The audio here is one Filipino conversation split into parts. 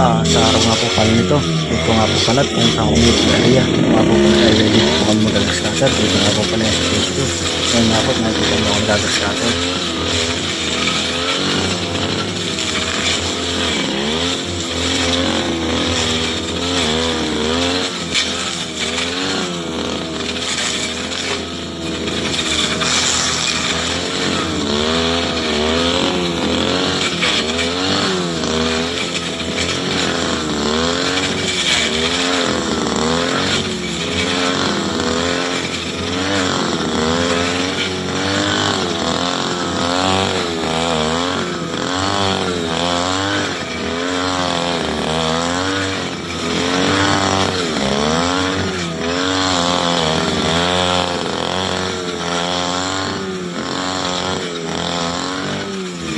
Ah, sa araw nga po pala nito, ito nga po pala kung sa commute area. Nga po pala ay ready po kami magagaskater. Ito nga po pala sa 2. Ngayon nga po, nakikita mo ako magagaskater.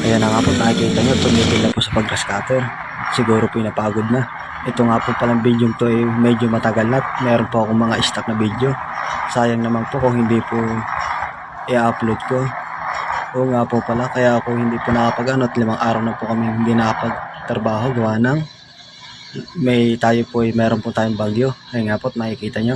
Ayan na nga po, nakikita nyo, tumigil na po sa pag-rescatter. Siguro po napagod na. Ito nga po palang video to ay medyo matagal na. Meron po akong mga stock na video. Sayang naman po kung hindi po i-upload ko. Oo nga po pala, kaya ako hindi po nakapag ano, at limang araw na po kami hindi nakapagtrabaho gawa ng may tayo po ay meron po tayong bagyo. Ayun nga po, makikita nyo.